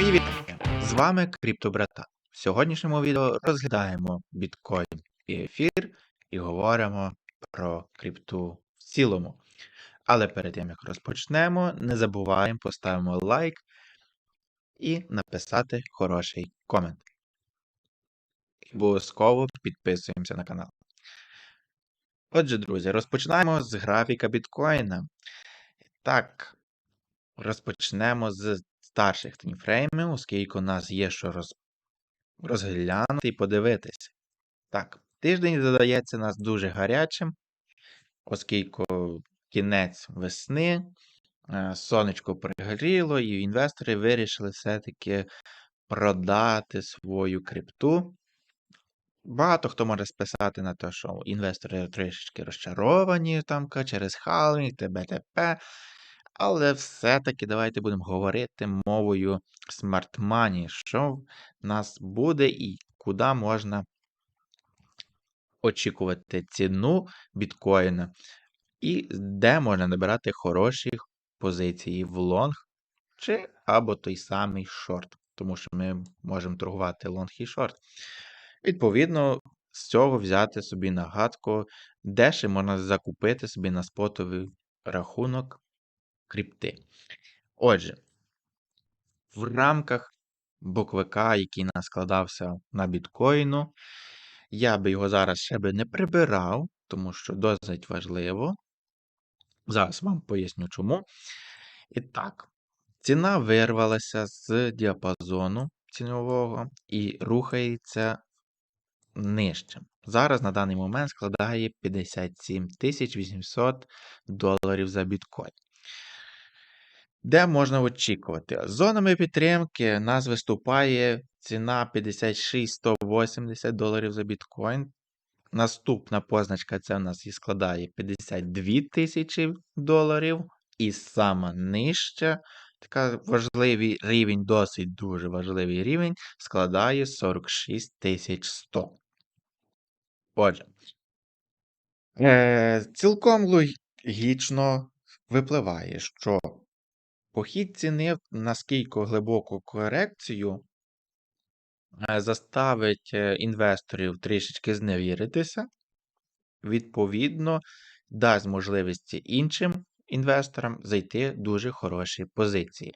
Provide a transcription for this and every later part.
Привіт! З вами Криптобрата. В сьогоднішньому відео розглядаємо біткоін і ефір і говоримо про крипту в цілому. Але перед тим як розпочнемо, не забуваємо поставимо лайк і написати хороший комент. І Обов'язково підписуємося на канал. Отже, друзі, розпочинаємо з графіка біткоїна. Так, розпочнемо з старших таймфреймів, оскільки у нас є що роз... розглянути і подивитися. Так, тиждень задається нас дуже гарячим, оскільки кінець весни, е, сонечко пригоріло, і інвестори вирішили все-таки продати свою крипту. Багато хто може списати на те, що інвестори трішечки розчаровані там через халвінг, ТБТП. Але все-таки давайте будемо говорити мовою Money, що в нас буде і куди можна очікувати ціну біткоїна, і де можна набирати хороші позиції? В лонг чи або той самий шорт, тому що ми можемо торгувати лонг і шорт. Відповідно, з цього взяти собі нагадку, де ще можна закупити собі на спотовий рахунок крипти. Отже, в рамках боковика, який нас складався на біткоїну, я би його зараз ще би не прибирав, тому що досить важливо. Зараз вам поясню чому. І так, ціна вирвалася з діапазону цінового і рухається нижче. Зараз на даний момент складає 57 800 доларів за біткоін. Де можна очікувати? Зонами підтримки нас виступає ціна 56 180 доларів за біткоін. Наступна позначка це в нас і складає 52 тисячі доларів. І сама нижча, така важливий рівень, досить дуже важливий рівень, складає 46 100. Отже, е, цілком логічно випливає, що похід ціни наскільки глибоку корекцію е, заставить е, інвесторів трішечки зневіритися, відповідно, дасть можливість іншим інвесторам зайти в дуже хороші позиції.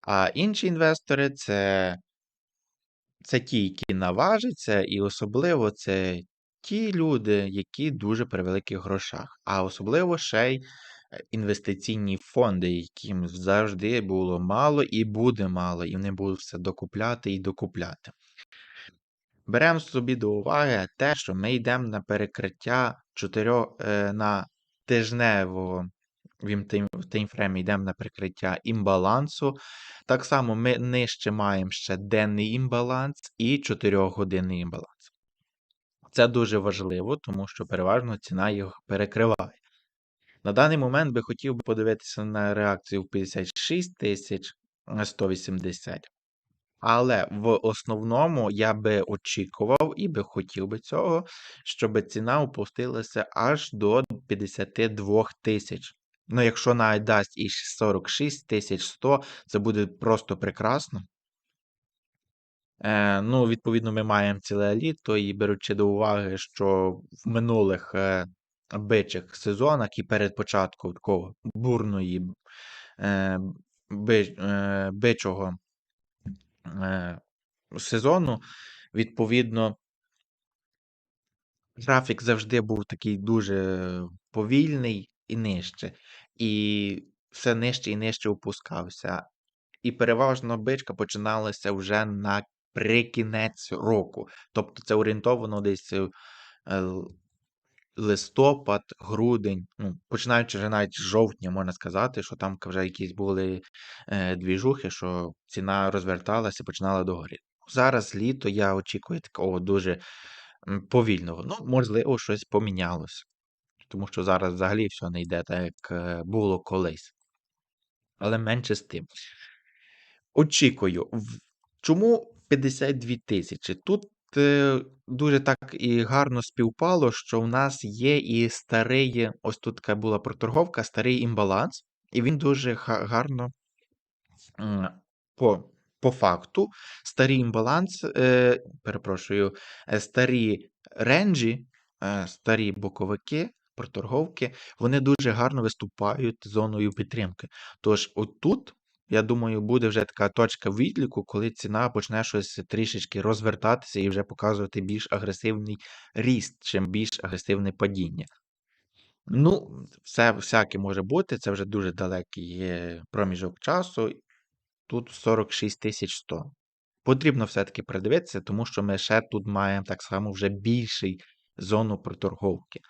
А інші інвестори це це ті, які наважаться, і особливо це ті люди, які дуже при великих грошах, а особливо ще й інвестиційні фонди, яким завжди було мало і буде мало, і вони будуть все докупляти і докупляти. Беремо собі до уваги те, що ми йдемо на перекриття 4 е, на тижневого в таймфреймі йдемо на прикриття імбалансу. Так само ми нижче маємо ще денний імбаланс і 4-годинний імбаланс. Це дуже важливо, тому що переважно ціна їх перекриває. На даний момент би хотів би подивитися на реакцію в 56 тисяч 180. Але в основному я би очікував і би хотів би цього, щоб ціна опустилася аж до 52 тисяч. Ну, якщо навіть дасть і 46 тисяч 100, це буде просто прекрасно. Е, Ну, відповідно, ми маємо ціле літо і беручи до уваги, що в минулих е, бичих сезонах і перед початком такого бурної е, би, е, бичого е, сезону, відповідно, графік завжди був такий дуже повільний і нижче і все нижче і нижче опускався. І переважно бичка починалася вже на прикінець року. Тобто це орієнтовано десь е, листопад, грудень, ну, починаючи вже навіть з жовтня, можна сказати, що там вже якісь були е, двіжухи, що ціна розверталася і починала догорі. Зараз літо я очікую такого дуже повільного. Ну, можливо, щось помінялося тому що зараз взагалі все не йде так, як е, було колись. Але менше з тим. Очікую, чому 52 тисячі? Тут е, дуже так і гарно співпало, що в нас є і старий, ось тут така була проторговка, старий імбаланс, і він дуже гарно по по факту старі імбаланс, е, перепрошую, е, старі ренджі, е, старі боковики, проторговки, вони дуже гарно виступають зоною підтримки. Тож, отут, я думаю, буде вже така точка відліку, коли ціна почне щось трішечки розвертатися і вже показувати більш агресивний ріст, чим більш агресивне падіння. Ну, все всяке може бути, це вже дуже далекий проміжок часу. Тут 46 100. Потрібно все-таки придивитися, тому що ми ще тут маємо так само вже більший зону проторговки.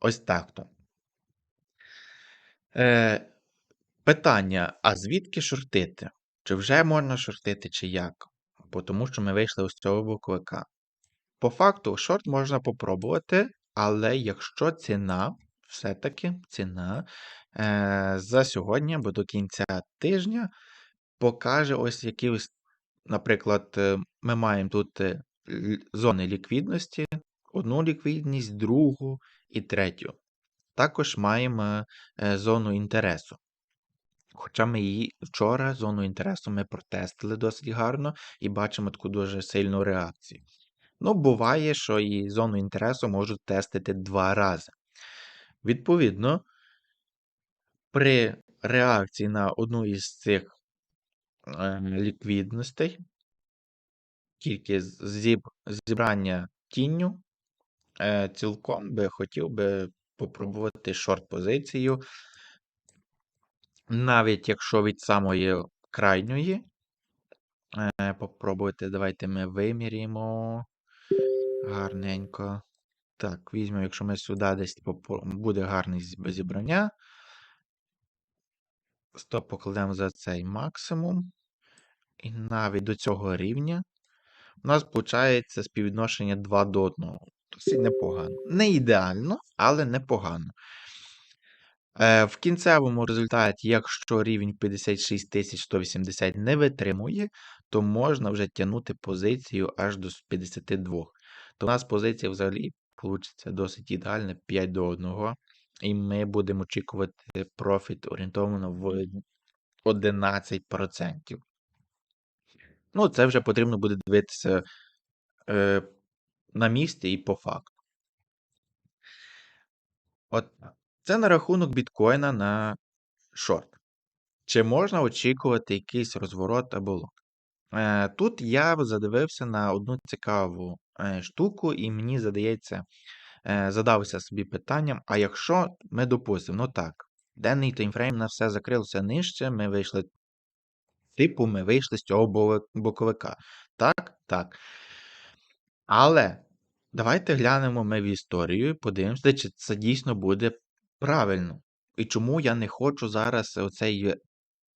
Ось так то. Е, питання: а звідки шортити? Чи вже можна шортити, чи як? Бо тому що ми вийшли з цього боковика. По факту, шорт можна попробувати, але якщо ціна, все-таки ціна е, за сьогодні або до кінця тижня покаже ось якийсь, наприклад, е, ми маємо тут е, зони ліквідності, одну ліквідність, другу і третю. Також маємо е, зону інтересу. Хоча ми її вчора, зону інтересу, ми протестили досить гарно і бачимо таку дуже сильну реакцію. Ну, буває, що і зону інтересу можуть тестити два рази. Відповідно, при реакції на одну із цих е, ліквідностей, тільки зіб, зібрання тінню, е, цілком би хотів би попробувати шорт-позицію, навіть якщо від самої крайньої. Е, попробуйте, давайте ми виміряємо гарненько. Так, візьмемо, якщо ми сюди десь буде гарне зібрання. Стоп покладемо за цей максимум. І навіть до цього рівня у нас виходить співвідношення 2 до 1. Досить непогано. Не ідеально, але непогано. Е, в кінцевому результаті, якщо рівень 56 180 не витримує, то можна вже тягнути позицію аж до 52. То у нас позиція взагалі вийде досить ідеальна 5 до 1. І ми будемо очікувати профіт орієнтовано в 11%. Ну, це вже потрібно буде дивитися е, на місці і по факту. От так. Це на рахунок біткоїна на шорт. Чи можна очікувати якийсь розворот або лонг? Е, тут я задивився на одну цікаву е, штуку, і мені задається, е, задався собі питанням: а якщо ми допустимо, ну так, денний таймфрейм на все закрилося нижче, ми вийшли, типу, ми вийшли з цього боковика. Так, так. Але давайте глянемо ми в історію і подивимося, чи це дійсно буде правильно. І чому я не хочу зараз оцей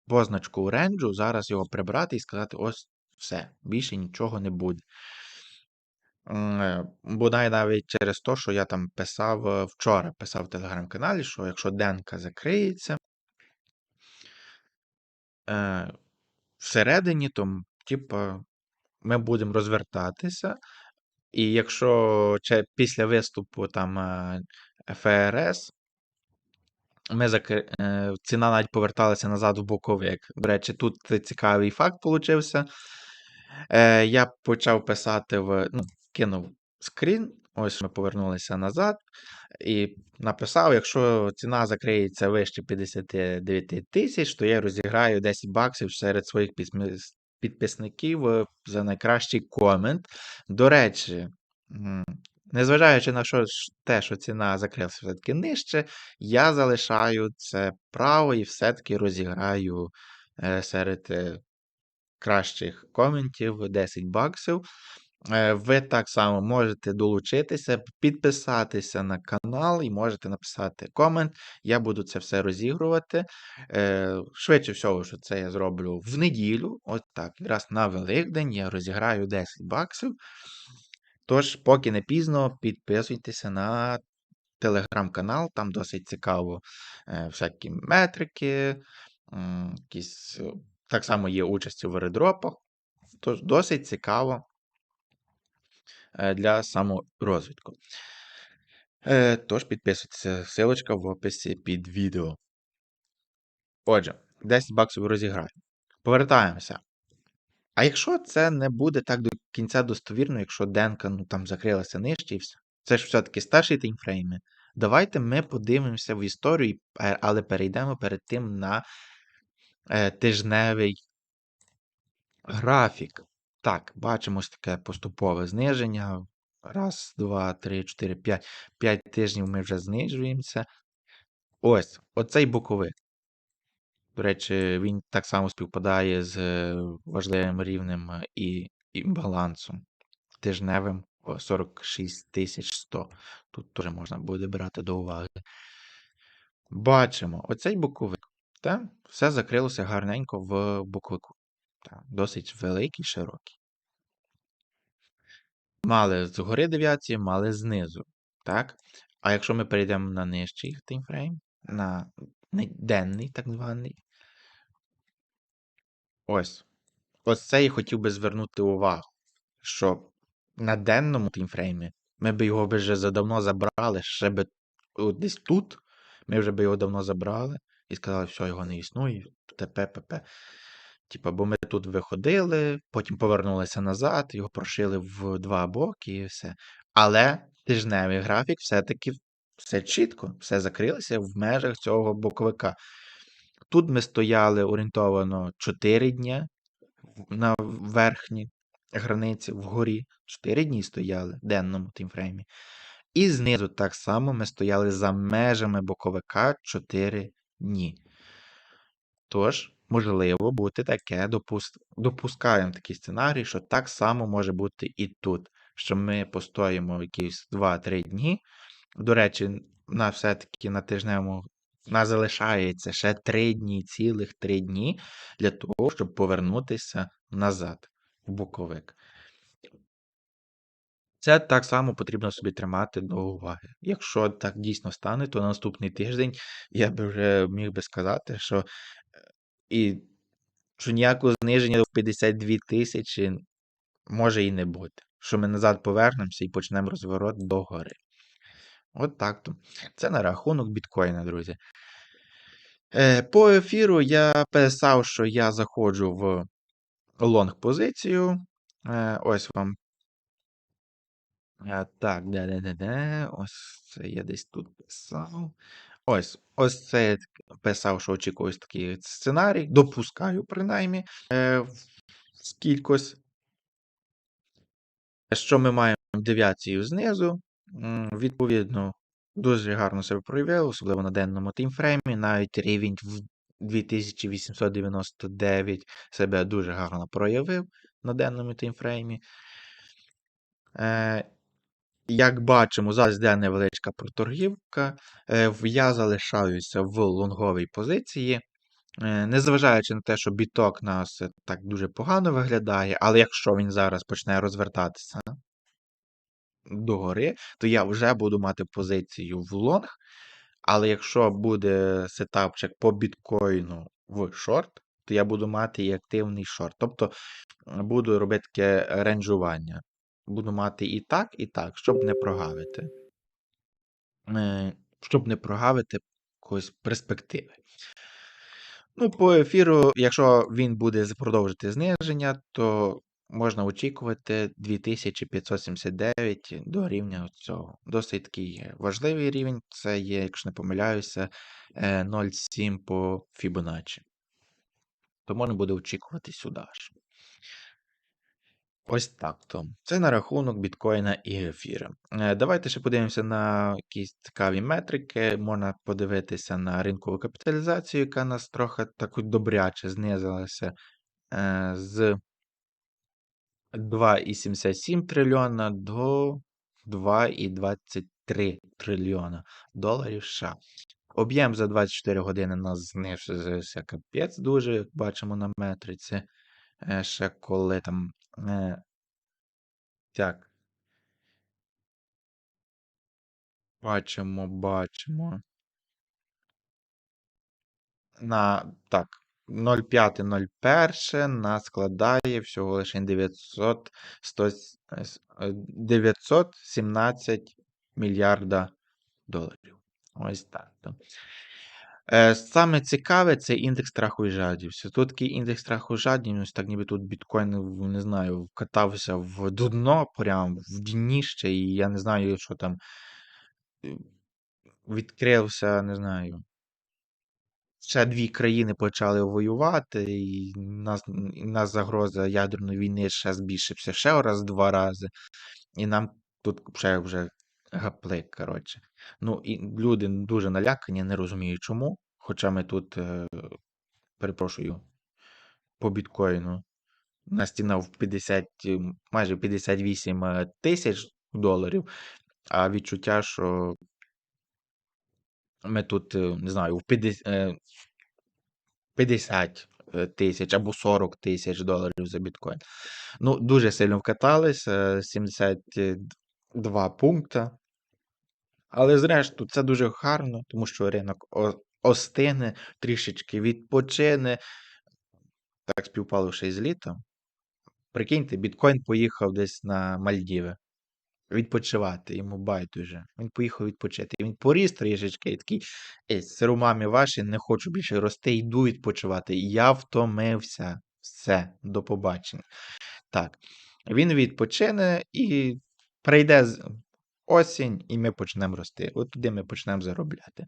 позначку ренджу, зараз його прибрати і сказати: ось все, більше нічого не буде. Е, Бодай навіть через те, що я там писав е, вчора, писав в телеграм-каналі, що якщо денка закриється е, всередині, то м, типа, ми будемо розвертатися. І якщо після виступу там е, ФРС ми закри... е, ціна навіть поверталася назад в боковик. До речі, тут цікавий факт получився. Е, я почав писати в. Ну, кинув скрін. Ось ми повернулися назад. І написав: якщо ціна закриється вище 59 тисяч, то я розіграю 10 баксів серед своїх підписників за найкращий комент. До речі, незважаючи на що, те, що ціна закрилася все-таки нижче, я залишаю це право і все-таки розіграю е, серед е, кращих коментів 10 баксів. Е, Ви так само можете долучитися, підписатися на канал і можете написати комент. Я буду це все розігрувати. Швидше всього, що це я зроблю в неділю. От так, якраз на Великдень я розіграю 10 баксів. Тож, поки не пізно, підписуйтеся на телеграм-канал, там досить цікаво е, всякі метрики, якісь, е, так само є участь у вередропах. Тож досить цікаво е, для саморозвитку. Тож підписуйтеся, ссылочка в описі під відео. Отже, 10 баксів розіграю. Повертаємося. А якщо це не буде так до кінця достовірно, якщо денка ну, там закрилася нижче і все. Це ж все-таки старші таймфрейми. Давайте ми подивимося в історію, але перейдемо перед тим на е, тижневий графік. Так, бачимо ось таке поступове зниження. Раз, два, три, чотири, п'ять. П'ять тижнів ми вже знижуємося. Ось, оцей боковик. До речі, він так само співпадає з е, важливим рівнем е, і імбалансом тижневим о, 46 100. Тут теж можна буде брати до уваги. Бачимо, оцей боковик. Та? Все закрилося гарненько в боковику. Та? Досить великий, широкий. Мали згори девіації, мали знизу. Так? А якщо ми перейдемо на нижчий таймфрейм, на денний, так званий. Ось. Ось це я хотів би звернути увагу, що на денному таймфреймі ми б його вже задавно забрали, ще би десь тут. Ми вже би його давно забрали і сказали, що його не існує, т.п. п.п. Типа, бо ми тут виходили, потім повернулися назад, його прошили в два боки і все. Але тижневий графік все-таки все чітко, все закрилося в межах цього боковика. Тут ми стояли орієнтовано 4 дні на верхній границі вгорі. 4 дні стояли в денному таймфреймі. І знизу так само ми стояли за межами боковика 4 дні. Тож, можливо бути таке, допуск... допускаємо такий сценарій, що так само може бути і тут. Що ми постоїмо якісь 2-3 дні. До речі, на все-таки на тижневому у нас залишається ще 3 дні, цілих 3 дні для того, щоб повернутися назад в боковик. Це так само потрібно собі тримати до уваги. Якщо так дійсно стане, то на наступний тиждень я би вже міг би сказати, що е, і що ніякого зниження в 52 тисячі може і не бути. Що ми назад повернемося і почнемо розворот догори. От так то. Це на рахунок біткоїна, друзі. Е, По ефіру я писав, що я заходжу в лонг-позицію. Е, Ось вам Так, де-де-де-де. Ось це я десь тут писав. Ось, ось це я писав, що очікую такий сценарій. Допускаю, принаймні, е, в кількось. Що ми маємо девіацію знизу. Відповідно, дуже гарно себе проявило, особливо на денному таймфреймі. Навіть рівень в 2899 себе дуже гарно проявив на денному таймфреймі. Е, як бачимо, зараз йде невеличка проторгівка. Е, я залишаюся в лонговій позиції. Е, незважаючи на те, що біток нас так дуже погано виглядає, але якщо він зараз почне розвертатися догори, то я вже буду мати позицію в лонг. Але якщо буде сетапчик по біткоїну в шорт, то я буду мати і активний шорт. Тобто буду робити таке ренджування буду мати і так, і так, щоб не прогавити. Е, щоб не прогавити якоїсь перспективи. Ну, по ефіру, якщо він буде продовжити зниження, то можна очікувати 2579 до рівня цього. Досить такий важливий рівень. Це є, якщо не помиляюся, 0,7 е, по Fibonacci. То можна буде очікувати сюди ж. Ось так то. Це на рахунок біткоїна і ефіра. Е, давайте ще подивимося на якісь цікаві метрики. Можна подивитися на ринкову капіталізацію, яка нас трохи так добряче знизилася е, з 2,77 трильйона до 2,23 трильйона доларів США. Об'єм за 24 години нас знизився капець дуже, як бачимо на метриці. Е, ще коли там Е, Так. Бачимо, бачимо. На так, 0,5-01 нас складає всього лише 900, 100, 917 мільярда доларів. Ось так. Е, саме цікаве це індекс страху і жадібності. Тут такий індекс страху і жадібності, так ніби тут біткоін, не знаю, вкатався в дно, прям в дніще, і я не знаю, що там е, відкрився, не знаю. Ще дві країни почали воювати, і нас, і нас загроза ядерної війни ще збільшився ще раз два рази. І нам тут ще вже гаплик, коротше. Ну, і люди дуже налякані, не розуміють чому. Хоча ми тут, е, перепрошую, по біткоїну на стіна в 50, е, майже 58 е, тисяч доларів, а відчуття, що ми тут, е, не знаю, в 50, е, 50 е, тисяч або 40 тисяч доларів за біткоін. Ну, дуже сильно вкатались, е, 72 пункта. Але зрештою, це дуже гарно, тому що ринок остине, трішечки відпочине. Так співпало й з літом. Прикиньте, біткоін поїхав десь на Мальдіви. Відпочивати, йому байдуже. Він поїхав відпочити. Він поріс трішечки і такий, сиру мамі ваші, не хочу більше рости, йду відпочивати. Я втомився. Все, до побачення. Так, він відпочине і прийде осінь, і ми почнемо рости. От туди ми почнемо заробляти.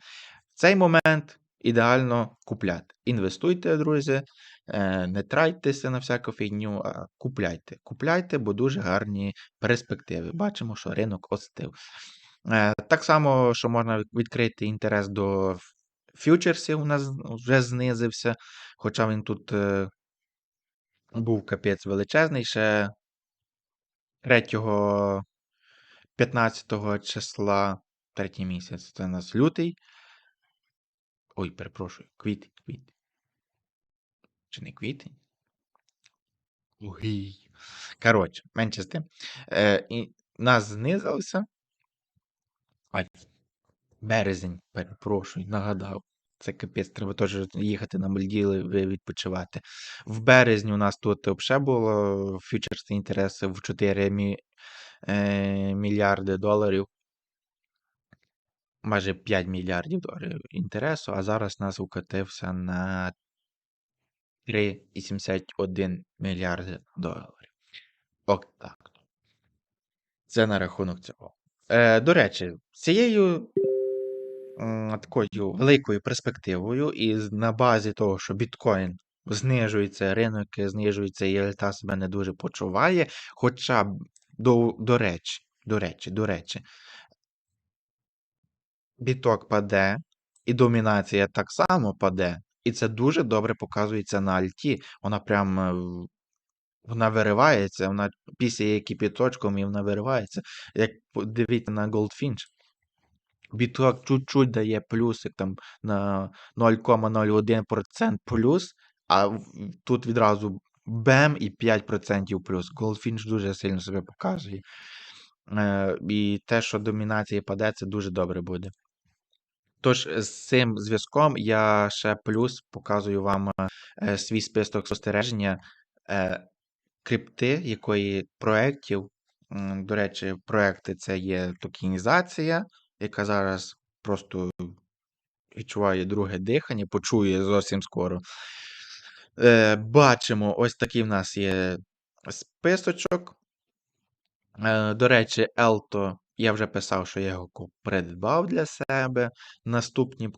В цей момент ідеально купляти. Інвестуйте, друзі, е, не трайтеся на всяку фігню, а купляйте. Купляйте, бо дуже гарні перспективи. Бачимо, що ринок остив. Е, Так само, що можна відкрити інтерес до фьючерсів, у нас вже знизився, хоча він тут е, був капець величезний ще 3 15 числа, третій місяць, це у нас лютий. Ой, перепрошую, квітень, квітень. Чи не квітень? Ой. Коротше, менше з тим. Е, і нас знизилося. Ай, березень, перепрошую, нагадав. Це капець, треба теж їхати на Мальдіви ви- відпочивати. В березні у нас тут взагалі було фьючерсні інтереси в 4 мі, е, мільярди доларів. Майже 5 мільярдів доларів інтересу, а зараз нас укотився на 3,71 мільярди доларів. Ок, так. Це на рахунок цього. Е, до речі, цією м, такою великою перспективою, і на базі того, що біткоін знижується, ринок знижується, і ельта себе не дуже почуває. Хоча до, до речі, до речі, до речі, біток паде, і домінація так само паде. І це дуже добре показується на альті. Вона прям е, вона виривається, вона пісяє кипіточком і вона виривається. Як подивіться на Goldfinch. Біток чуть-чуть дає плюсик там на 0,01% плюс, а тут відразу бем і 5% плюс. Goldfinch дуже сильно себе показує. Е, і те, що домінація паде, це дуже добре буде. Тож з цим зв'язком я ще плюс показую вам е, свій список спостереження е, крипти, якої проєктів. До речі, проекти це є токенізація, яка зараз просто відчуває друге дихання, почує зовсім скоро. Е, бачимо, ось такий в нас є списочок. Е, до речі, Елто, я вже писав, що я його придбав для себе. Наступні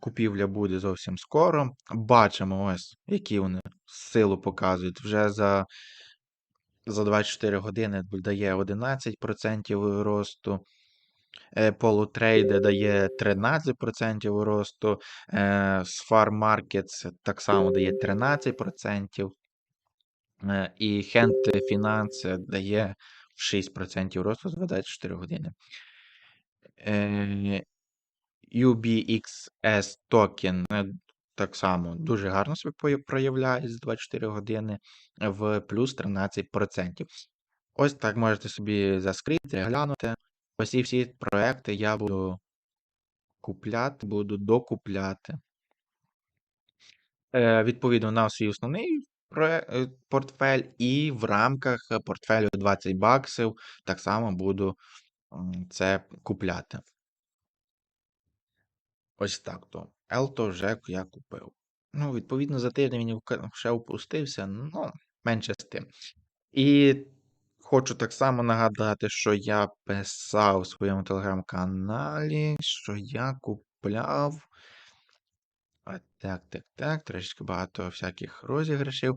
купівля буде зовсім скоро. Бачимо, ось, які вони силу показують. Вже за, за 24 години дає 11% росту. Е, Полутрейде дає 13% росту. Е, Sfar Markets так само дає 13%. Е, І Hent Finance дає 6% росту за 24 години. Е, UBXS токен е, так само дуже гарно себе проявляє за 24 години в плюс 13%. Ось так можете собі заскрити, глянути. Ось ці всі проекти я буду купляти, буду докупляти. Е, відповідно на свій основний портфель, і в рамках е, портфелю 20 баксів так само буду це купляти. Ось так то. Елто вже я купив. Ну, відповідно, за тиждень він ще опустився, ну, менше з тим. І хочу так само нагадати, що я писав у своєму телеграм-каналі, що я купляв. А, Так, так, так, трішки багато всяких розіграшів.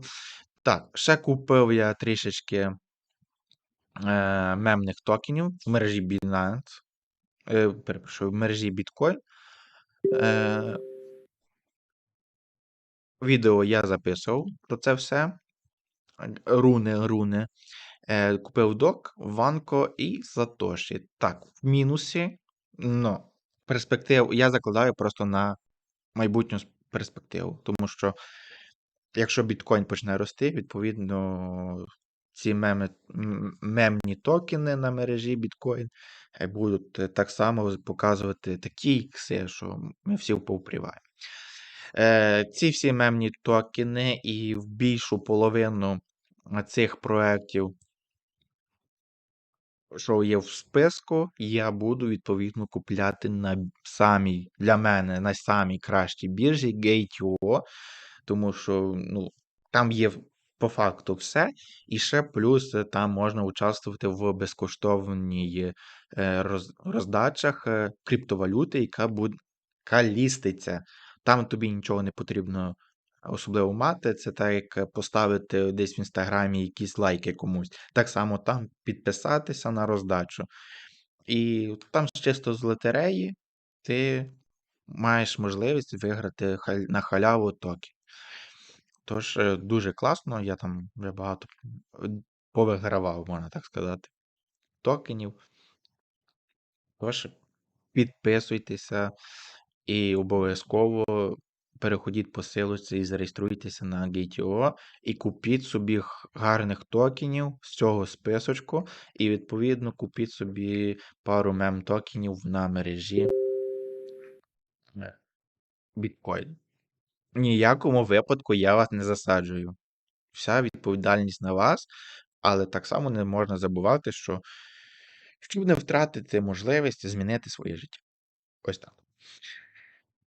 Так, ще купив я трішечки е, мемних токенів в мережі Binance. Е, перепрошую, в мережі Bitcoin. Е, відео я записував про це все. Руни, руни. Е, купив док, Ванко і Сатоші. Так, в мінусі. Ну, перспектив я закладаю просто на майбутню перспективу. Тому що якщо біткоін почне рости, відповідно, ці меми, мемні токени на мережі біткоін е, будуть е, так само показувати такі ікси, що ми всі повпріваємо. Е, ці всі мемні токени і в більшу половину цих проєктів, що є в списку, я буду відповідно купляти на самій для мене на самій кращій біржі Gate.io, тому що ну, там є по факту все, і ще плюс е, там можна участвувати в безкоштовній е, роз, роздачах е, криптовалюти, яка буде яка ліститься. Там тобі нічого не потрібно особливо мати. Це так, як поставити десь в інстаграмі якісь лайки комусь. Так само там підписатися на роздачу. І там чисто з лотереї ти маєш можливість виграти на халяву токен. Тож е, дуже класно, я там вже багато е, повигравав, можна так сказати, токенів. Тож підписуйтеся і обов'язково переходіть по силочці і зареєструйтеся на Gate.io і купіть собі гарних токенів з цього списочку, і відповідно купіть собі пару мем токенів на мережі е. В ніякому випадку я вас не засаджую. Вся відповідальність на вас, але так само не можна забувати, що щоб не втратити можливість змінити своє життя. Ось так.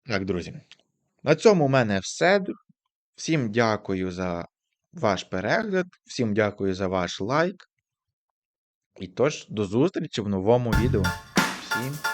Так, друзі. На цьому у мене все. Всім дякую за ваш перегляд, всім дякую за ваш лайк. І тож, до зустрічі в новому відео. Всім.